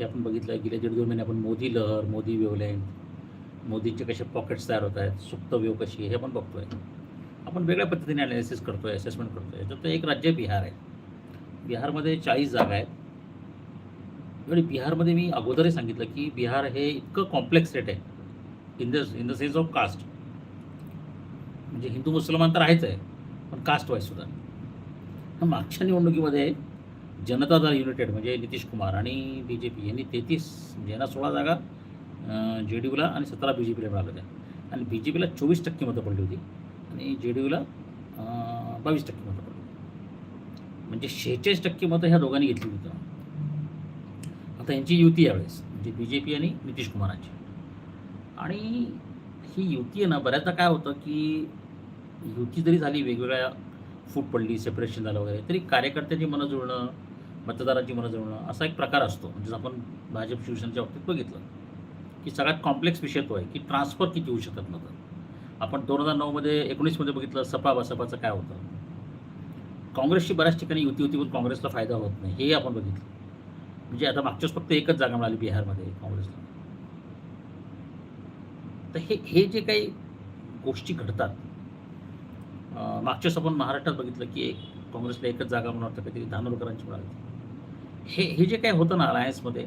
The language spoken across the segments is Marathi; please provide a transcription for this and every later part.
हे आपण बघितलं गेल्या दीड दोन महिने आपण मोदी लहर मोदी वेवलेंथ मोदींचे कसे पॉकेट्स तयार होत आहेत सुप्त वेव कशी हे आपण बघतोय. आपण वेगळ्या पद्धतीने अनालिसिस करतोय असेसमेंट करतोय. तर एक राज्य बिहार आहे. बिहारमध्ये चाळीस जागा आहेत. आणि बिहारमध्ये मी अगोदरही सांगितलं की बिहार हे इतकं कॉम्प्लेक्स स्टेट आहे. In the in the sense of caste म्हणजे हिंदू मुसलमान तर आहेच आहे पण कास्ट वाईज सुद्धा मागच्या निवडणुकीमध्ये जनता दल युनायटेड म्हणजे नितीश कुमार आणि बी जे पी यांनी तेहतीस म्हणजे यांना सोळा जागा जे डी यूला आणि सतरा बी जे पीला मिळाल्या होत्या. आणि बी जे पीला चोवीस टक्के मतं पडली होती आणि जे डी यूला बावीस टक्के मतं पडली म्हणजे शेहेचाळीस टक्के मतं ह्या दोघांनी घेतली होती. आता यांची युती यावेळेस म्हणजे बी जे पी आणि नितीश कुमारांची. आणि ही युती आहे ना बऱ्याचदा काय होतं की युती जरी झाली वेगवेगळ्या फूट पडली सेपरेशन झालं वगैरे तरी कार्यकर्त्यांची मनं जुळणं मतदारांची मनं जुळणं असा एक प्रकार असतो. म्हणजे आपण भाजप शिवसेनेच्या बाबतीत बघितलं की सगळ्यात कॉम्प्लेक्स विषय तो आहे की ट्रान्सफर किती होऊ शकत नव्हतं. आपण दोन हजार नऊमध्ये एकोणीसमध्ये बघितलं सपा बसपाचं काय होतं. काँग्रेसची बऱ्याच ठिकाणी युती होती पण काँग्रेसला फायदा होत नाही. हेही आपण बघितलं. म्हणजे आता मागच्याच फक्त एकच जागा मिळाली बिहारमध्ये काँग्रेसला. तर हे हे जे काही गोष्टी घडतात मागच्याच आपण महाराष्ट्रात बघितलं की एक काँग्रेसला एकच जागा म्हणून वाटतं काहीतरी धानोरकरांची मिळाली हे हे जे काय होतं ना अलायन्समध्ये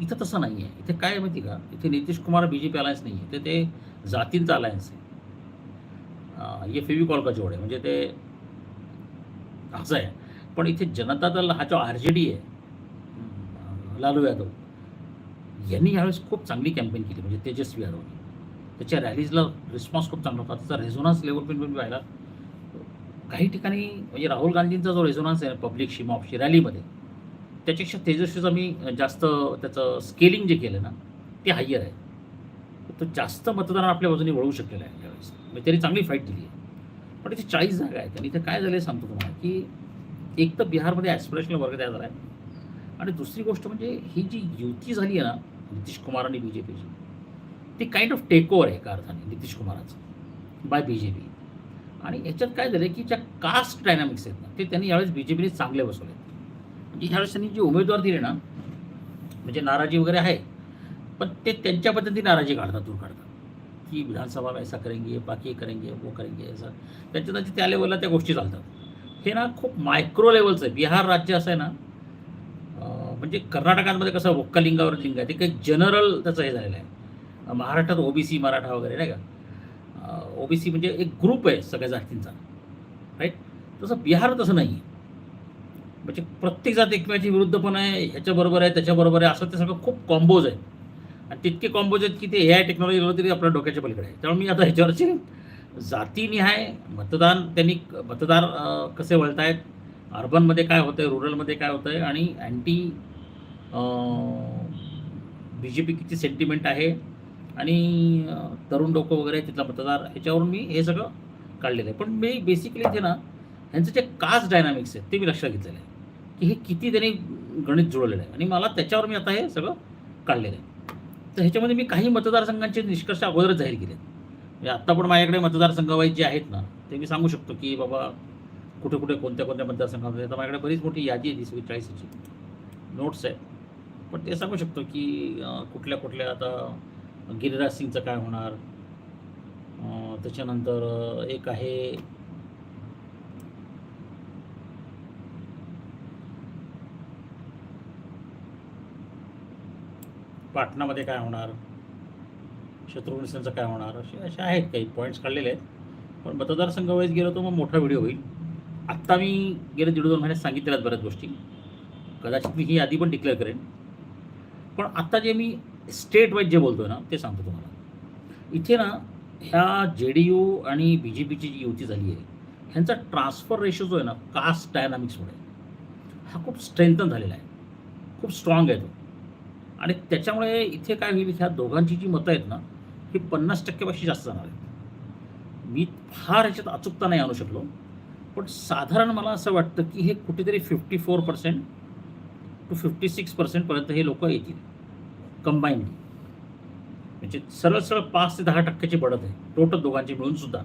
इथं तसं नाही आहे इथे काय आहे माहिती का? इथे नितीश कुमार बी जे पी अलायन्स नाही आहे ते ते जातींचा अलायन्स आहे. हे फेविकॉल का जोड आहे म्हणजे ते असं आहे. पण इथे जनता दल हा जो आर जे डी आहे लालू यादव यांनी यावेळेस खूप चांगली कॅम्पेन केली म्हणजे तेजस्वी यादवनी. त्याच्या रॅलीजला रिस्पॉन्स खूप चांगला होता. त्याचा रेझोनन्स लेवल पण पण काही ठिकाणी म्हणजे राहुल गांधींचा जो रेझोनन्स आहे पब्लिकशी मॉपशी रॅलीमध्ये त्याच्यापेक्षा तेजस्वीचं मी जास्त त्याचं स्केलिंग जे केलं ना ते हायर आहे. तो जास्त मतदार आपल्या बाजूने वळवू शकलेला आहे यावेळेस. म्हणजे त्यांनी चांगली फाईट दिली आहे. पण इथे चाळीस जागा आहेत आणि इथे काय झालं आहे सांगतो तुम्हाला की एक तर बिहारमध्ये ॲस्पिरेशनल वर्ग तयार झाला आहे आणि दुसरी गोष्ट म्हणजे ही जी युती झाली आहे ना नितीश कुमार आणि बी जे पीची ती काइंड ऑफ टेक ओव्हर आहे एका अर्थाने नितीश कुमाराचं बाय बी जे पी आणि याच्यात काय झालं की ज्या कास्ट डायनामिक्स आहेत ना ते त्यांनी यावेळेस बी जे पीने चांगले बसवले म्हणजे ह्यावेळेस त्यांनी जे उमेदवार दिले ना म्हणजे नाराजी वगैरे आहे पण ते त्यांच्या पद्धतीने नाराजी काढतात दूर काढतात. की विधानसभा ऐसा करेंगे बाकी करेंगे वो करेंगे असं त्यांच्या त्यांच्या त्या लेवलला त्या गोष्टी चालतात. हे ना खूप मायक्रो लेवलचं आहे बिहार राज्य असं आहे ना म्हणजे कर्नाटकांमध्ये कसं वक्कलिंगावर लिंग आहे ते काही जनरल त्याचं हे झालेलं आहे. महाराष्ट्रात ओबीसी मराठा वगैरे नाही का? ओबीसी म्हणजे एक ग्रुप आहे सगळ्या जातींचा. राईट तसं बिहार तसं नाही आहे म्हणजे प्रत्येक जात एकमेकाच्या विरुद्ध पण आहे ह्याच्याबरोबर आहे त्याच्याबरोबर आहे असं ते सगळं खूप कॉम्बोज आहे. आणि तितके कॉम्बोज आहेत की ते ए आय टेक्नॉलॉजी आलं तरी आपल्या डोक्याच्या पलीकडे आहे. त्यामुळे मी आता ह्याच्यावरची जातीनिहाय मतदान त्यांनी मतदार कसे वळत आहेत अर्बनमध्ये काय होतं आहे रुरलमध्ये काय होतं आहे आणि अँटी बी जे पी किती सेंटिमेंट आहे आणि तरुण डोकं वगैरे तिथला मतदार ह्याच्यावरून मी हे सगळं काढलेलं आहे. पण मी बेसिकली ते ना ह्यांचं जे कास्ट डायनामिक्स आहेत ते मी लक्षात घेतलेलं आहे. की हे किती त्यांनी गणित जुळलेलं आहे. आणि मला त्याच्यावर मी आता हे सगळं काढलेलं आहे. तर ह्याच्यामध्ये मी काही मतदारसंघांचे निष्कर्ष अगोदरच जाहीर केले म्हणजे आत्ता पण माझ्याकडे मतदारसंघवाईज जे आहेत ना ते मी सांगू शकतो की बाबा कुठे कुठे कोणत्या कोणत्या मतदारसंघामध्ये आता माझ्याकडे बरीच मोठी यादी आहे ती चाळीसची. नोट्स आहेत. पण ते सांगू शकतो की कुठल्या कुठल्या आता गिरिराज सिंगचं काय होणार? त्याच्यानंतर एक आहे पाटणामध्ये काय होणार? शत्रुघ्न सिंगचं काय होणार? असे असे आहेत काही पॉईंट्स काढलेले आहेत. पण मतदारसंघ गेलो तर मग मोठा व्हिडिओ होईल. आत्ता मी गेले दीड दोन महिन्यात सांगितलेल्या आहेत बऱ्याच गोष्टी. कदाचित मी ही यादी पण डिक्लेअर करेन. पण आत्ता जे मी स्टेट वाईज जे बोलतो ना ते सांगतो तुम्हाला. इथे ना ह्या जे डी यू आणि बी जे पीची जी युती झाली आहे ह्यांचा ट्रान्सफर रेशो जो आहे ना कास्ट डायनामिक्समुळे हा खूप स्ट्रेंथन झालेला आहे. खूप स्ट्रॉंग आहे तो. आणि त्याच्यामुळे इथे काय होईल ह्या दोघांची जी मतं आहेत ना ही पन्नास टक्केपेक्षा जास्त जाणार आहेत. मी फार ह्याच्यात अचूकता नाही आणू शकलो पण साधारण मला असं वाटतं की हे कुठेतरी fifty four percent to fifty six पर्सेंटपर्यंत हे लोक येतील. कंबाईन म्हणजे सरळ सरळ पाच ते दहा टक्क्याची बढत आहे. टोटल दोघांची मिळून सुद्धा.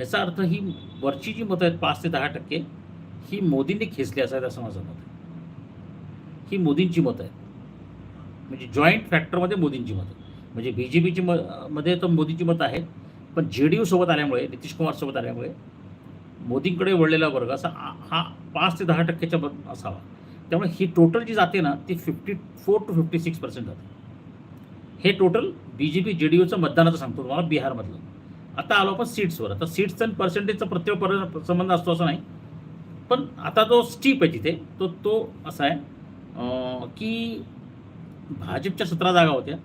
याचा अर्थ ही वरची जी मतं आहेत पाच ते दहा टक्के ही मोदींनी खेचली असायला असं माझं मत आहे. ही मोदींची मतं आहेत. म्हणजे जॉईंट फॅक्टरमध्ये मोदींची मतं म्हणजे बी जे पीची म मध्ये तर मोदींची मतं आहेत पण जे डी सोबत आल्यामुळे नितीश कुमार सोबत आल्यामुळे मोदींकडे वळलेला वर्ग असा हा पाच ते दहा टक्क्याच्या असावा. त्यामुळे ही टोटल जी जाते ना ती fifty four to fifty six percent जाते. हे टोटल बी जे पी जे डी यूचं मतदानाचं सांगतो तुम्हाला बिहारमधलं. आता आलो आपण सीट्सवर आता सीट्स आणि पर्सेंटेजचा प्रत्येक पर संबंध असतो असं नाही. पण आता जो स्टीप आहे तिथे तो तो असा आहे की भाजपच्या सतरा जागा होत्या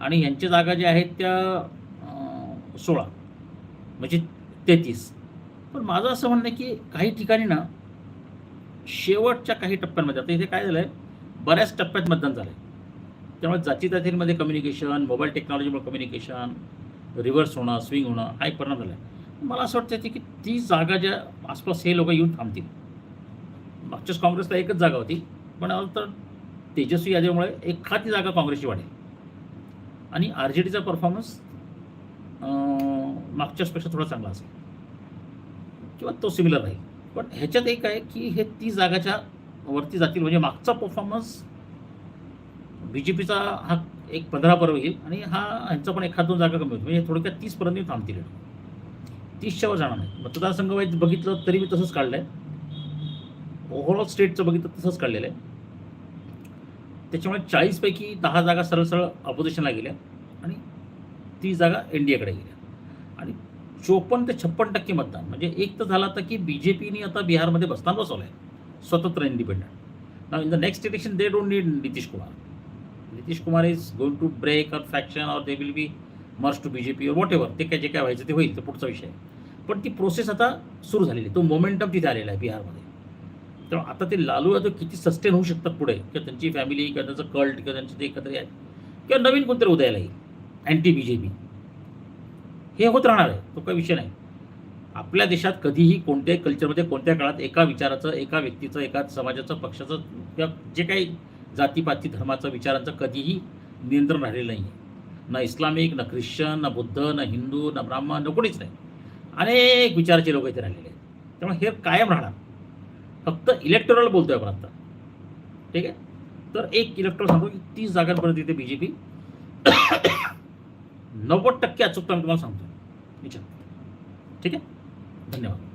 आणि यांच्या जागा ज्या आहेत त्या सोळा म्हणजे तेहतीस. पण माझं असं म्हणणं आहे की काही ठिकाणी ना शेवटच्या काही टप्प्यांमध्ये आता इथे काय झालं आहे बऱ्याच टप्प्यात मतदान झालं आहे त्यामुळे जाती जातींमध्ये कम्युनिकेशन मोबाईल टेक्नॉलॉजीमुळे कम्युनिकेशन रिव्हर्स होणं स्विंग होणं हा एक परिणाम झाला आहे मला असं वाटतं की ती जागा ज्या आसपास हे लोक येऊन थांबतील. मागच्याच काँग्रेसला एकच जागा होती पण आता तर तेजस्वी यादीमुळे एखादी जागा काँग्रेसची वाढेल. आणि आर जे डीचा परफॉर्मन्स मागच्याचपेक्षा थोडा चांगला असेल. किंवा तो सिमिलर राहील. पण ह्याच्यात एक आहे की हे ती जागाच्या वरती जातील. म्हणजे मागचा परफॉर्मन्स बी जे पीचा हा एक पंधरापर्यंत येईल आणि हा ह्यांचा पण एखाद दोन जागा कमी होईल म्हणजे थोडक्यात तीसपर्यंत थांबतील. तीसच्यावर जाणार नाही मतदारसंघ वाईज बघितलं तरी मी तसंच काढलं आहे ओव्हरऑल स्टेटचं बघितलं तसंच काढलेलं आहे. त्याच्यामुळे चाळीसपैकी दहा जागा सरळ सरळ अपोजिशनला गेल्या आणि ती जागा एन डी एकडे गेल्या. आणि चोपन्न ते छप्पन टक्के मतदान. म्हणजे एक तर झाला आता की बी जे पीने आता बिहारमध्ये बसताना बसवलं आहे स्वतंत्र independent now in the next election they don't need Nitish Kumar Nitish Kumar is going to break a faction or they will be merged to B J P और वॉट एव्हर ते काय जे काय व्हायचं ते होईल तर पुढचा विषय आहे. पण ती प्रोसेस आता सुरू झालेली आहे. तो मोमेंटम तिथे आलेला आहे बिहारमध्ये. तर आता ते लालू यादव किती सस्टेन होऊ शकतात पुढे? किंवा त्यांची फॅमिली किंवा त्यांचं कल्ट किंवा त्यांचे ते एकत्र आहेत किंवा नवीन कोणतरी उदयाला येईल. अँटी बी जे पी हे होत राहणार आहे तो काही विषय नाही. आपल्या देशात कधीही कोणत्याही कल्चरमध्ये कोणत्या काळात एका विचाराचं एका व्यक्तीचं एका समाजाचं पक्षाचं किंवा जे काही जातीपाती धर्माचं विचारांचं कधीही नियंत्रण राहिलेलं नाही आहे. ना इस्लामिक ना ख्रिश्चन ना बुद्ध ना हिंदू ना ब्राह्मण ना कोणीच नाही. अनेक विचाराचे लोक इथे राहिलेले आहेत. त्यामुळे हे कायम राहणार. फक्त इलेक्टोरल बोलतोय आपण आता. ठीक आहे? तर एक इलेक्टोरल सांगतो की तीस जागांपर्यंत इथे बी जे पी नव्वद टक्के अचूकता मी तुम्हाला सांगतो विचार. ठीक आहे? धन्यवाद.